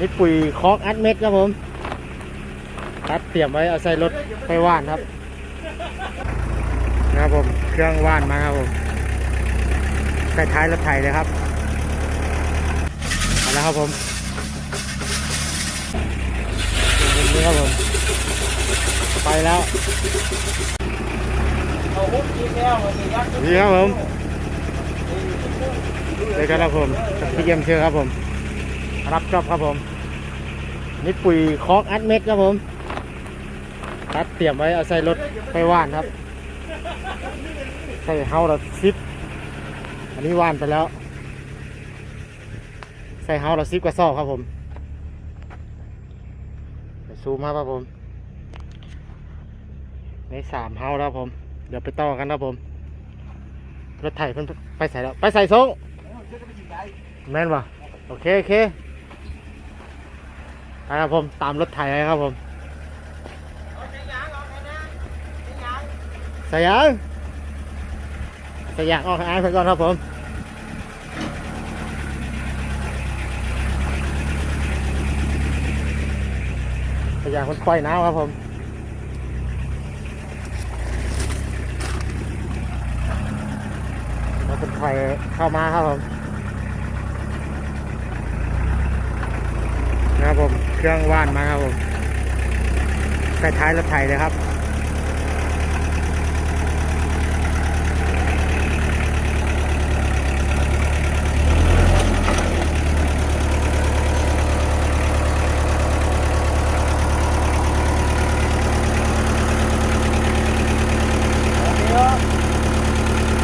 นี่ปุ๋ยคอกอัดเม็ดครับผมตัดเตรียมไว้เอาใส่รถไปว่านครับนะครับผมเครื่องว่านมาครับผมใส่ท้ายรถไถเลยครับเอาละครับผมมุมนี้ครับผมไปแล้วนี่ครับผมเลยครับผมพี่เยี่ยมเชื่อครับผม รับจอบครับผม นี่ปุ๋ยคอกอัดเม็ดครับผมตัดเตรียมไว้เอาใส่รถไปว่านครับ ใส่เฮาละซิปอันนี้ว่านไปแล้ว ใส่เฮาละซิปกระสอบครับผมซูมมาครับผมในสามเฮาแล้วครับผม เดี๋ยวไปต่อกันครับผมรถไถเพิ่นไปใส่แล้ว ไปใส่ทรงแม่นป่ะโอเค โอเค ไปครับผมตามรถไถเลยครับผมสยางใส่ยางออกให้ายไปก่อนครับผมสยางคนควายนาวครับผมแล้วเป็นไฟเข้ามาครับผมนะครับผม เครื่องว่านมาครับผมใส่ท้ายรถไถเลยครับ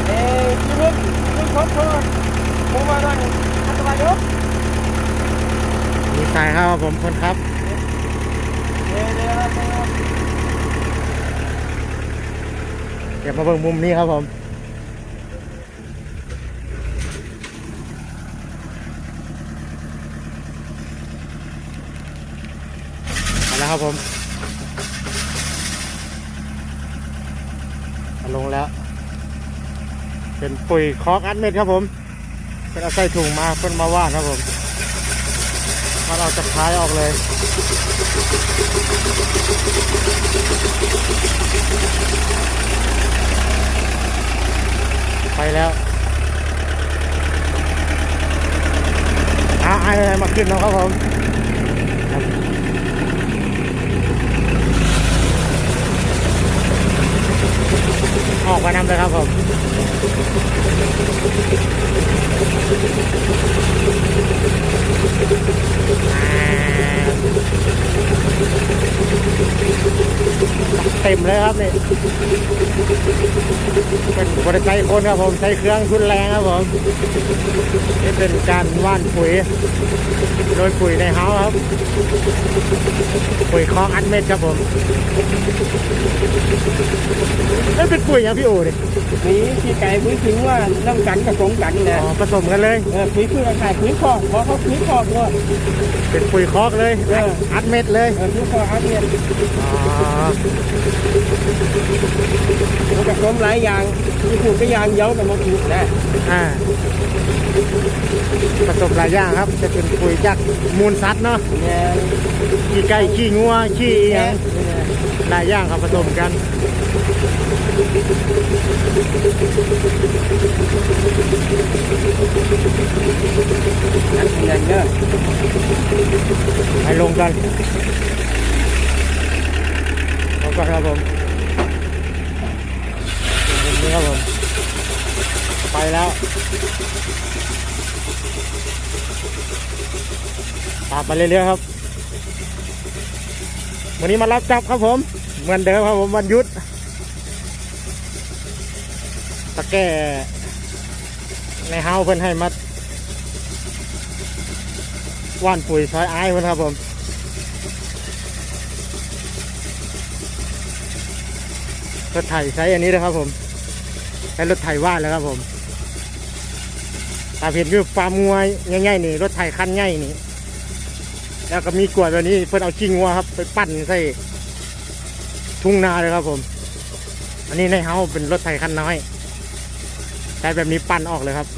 เอ้ยพี่รุ่นรุ่นครบเพิ่มผมมาตั้งอันตรายเยอะ มีสายครับผมคนครับเดี๋ยวมาเบิ่งมุมนี้ครับผมเอาละครับผมลงแล้ว เป็นปุ๋ยคอกอัดเม็ดครับผมเป็นเอาใส่ถุงมาเพิ่นมาว่านครับผม มันเอาจากท้ายออกเลย ไปแล้วอาไออะไรมาขึ้นแล้วครับผมครับ ออกไปนำเลยครับผมอ่า เต็มเลยครับนี่เป็นบริษัทคนครับผมใช้เครื่องทุนแรงครับผมนี่เป็นการว่านปุ๋ยโดยปุ๋ยในเฮาส์ครับ ปุ๋ยคอกอัดเม็ดครับผมนี่เป็นปุ๋ยอย่างพี่อู๋ดิมีที่ไก่ปุ๋ยถึงว่าน้ำกันกับสงกันอ๋นะอผสมกันเลยเออปุ๋ยคือขายปุ๋ยคอกเพราะเขาปุ๋ยคอกด้วยเป็นปุ๋ยคอกเลยเอออัดเม็ดเลยเออปุ๋ยคอกอันนี้อ๋อมันผสมหลายอย่างที่ปลูกก็ยางเย้ากับมะกรูดนะอ่าผสมหลายอย่างครับ จะเป็นปุ๋ยจากมูลสัตว์เนาะเนี่ยขี้ไก่ขี้งัวขี้อีหเนี่ยัยงหลายอย่างครับผสมกัน นั่นเป็นอย่างเด้อไปลงกัน ครับผมมุมนี้ครับผม ไปแล้ว ตามไปเรื่อยๆครับ วันนี้มารับจับครับผม เหมือนเดิมครับผมวันยุดตะแก่ในเฮาเพิ่นให้มาว่านปุ๋ยซอยอ้ายเพิ่นครับผม รถไถใช้อันนี้นะครับผมใช้รถไถว่านแล้วครับผมตาเห็นคือฟาร์มงัวง่ายๆนี่รถไถคันง่ายนี่แล้วก็มีกวยแบบนี้เพื่อนเอาขี้งัวครับ ไปปั้นใส่ทุ่งนาเลยครับผม อันนี้ในเฮาเป็นรถไถคันน้อยใช้แบบนี้ปั้นออกเลยครับ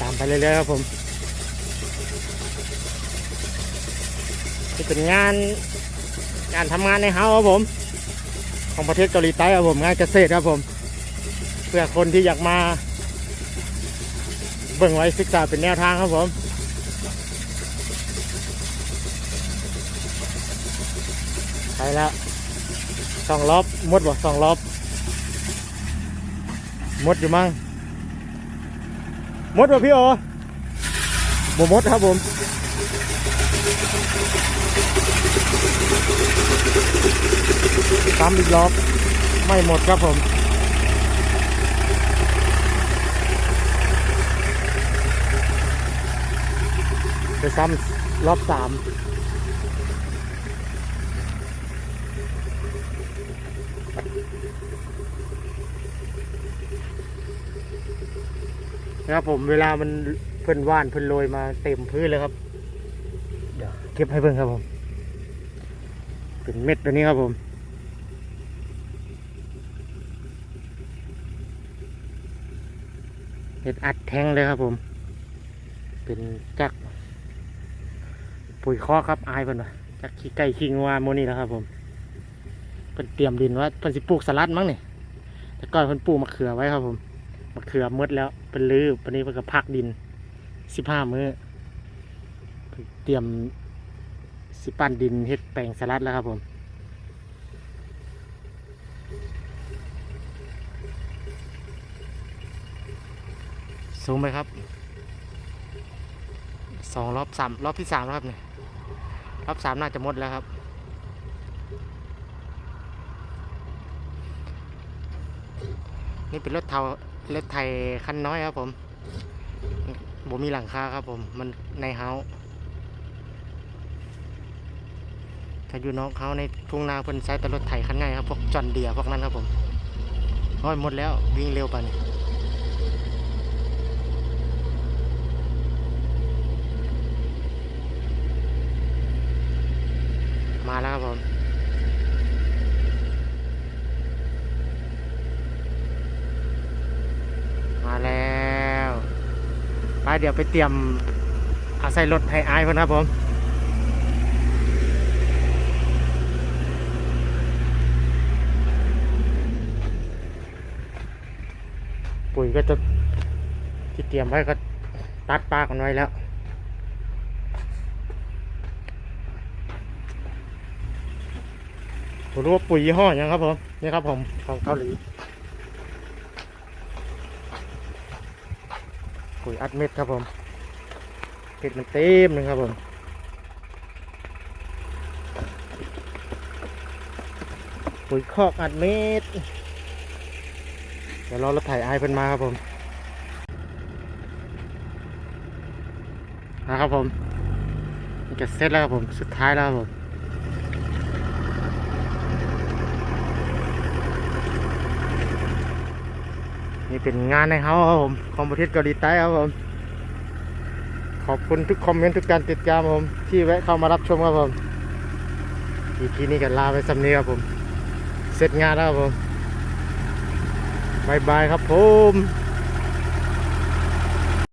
ตามไปเรื่อยๆครับผม นี่เป็นงานการทำงานในเฮาครับผม ของประเทศเกาหลีใต้ครับผมงานเกษตรครับผม เพื่อคนที่อยากมาเบิ่งไว้ศึกษาเป็นแนวทางครับผมไปแล้วสองรอบมดบ่สองรอบมดอยู่มั้งมดบ่พี่โอบ่มดครับผม ซ้ำอีกรอบไม่หมดครับผมไปซ้ำรอบสามนะครับผมเวลามันเพิ่นว่านเพิ่นโรยมาเต็มพื้นเลยครับ เดี๋ยวเก็บให้เพิ่งครับผม เป็นเม็ดตัวนี้ครับผมเห็ดอัดแทงเลยครับผม เป็นจักปุ๋ยคอครับอายเพิ่นวะจักขี้ไก่ขี้งัวโมนี่แล้วครับผมเพิ่นเตรียมดินว่าเพิ่นสิปลูกสลัดมั้งนี่แต่ก่อนเพิ่นปลูกมะเขือไว้ครับผมมะเขือหมดแล้วเป็นลือวันนี้เพิ่นก็พักดินสิบห้ามื้อเพิ่นเตรียม สิปั้นดินเฮ็ดแปลงสลัดแล้วครับผมสูงไหมครับสองรอบสามรอบที่สามแล้วครับเนี่ยรอบสามน่าจะหมดแล้วครับ นี่เป็นรถเทารถไทยคันน้อยครับผมผมมีหลังคาครับผม มันในเฮาส์ ถ้าอยู่น้อกเฮาในทุ่งนาเพิ่นใช้แต่รถไถคันใหญ่ครับพวกจอนเดียพวกนั้นครับผมน้อยหมดแล้ววิ่งเร็วไปนี่มาแล้วครับผมมาแล้วไปเดี๋ยวไปเตรียมอาใส่รถให้อายเพิ่นครับผม ปุ๋ยก็จะที่เตรียมไว้ก็ตัดปากกันไว้แล้ว ผมรู้ว่าปุ๋ยยี่ห้อยังครับผม นี่ครับผมของเกาหลี ปุ๋ยอัดเม็ดครับผมเม็ดมันเต็มหนึ่งครับผมปุ๋ยคอกอัดเม็ด ดี๋ยวรอรถไถไอายเพิ่นมาครับผมนะครับผมนี่จะเสร็จแล้วครับผมสุดท้ายแล้วครับผมนี่เป็นงานในเฮาครับผมของประเทศเกาหลีใต้ครับผมขอบคุณทุกคอมเมนต์ทุกการติดตามผม ที่แวะเข้ามารับชมครับผมอีพีนี้กันลาไปสำเนีครับผม เสร็จงานแล้วครับผม บายบายครับผม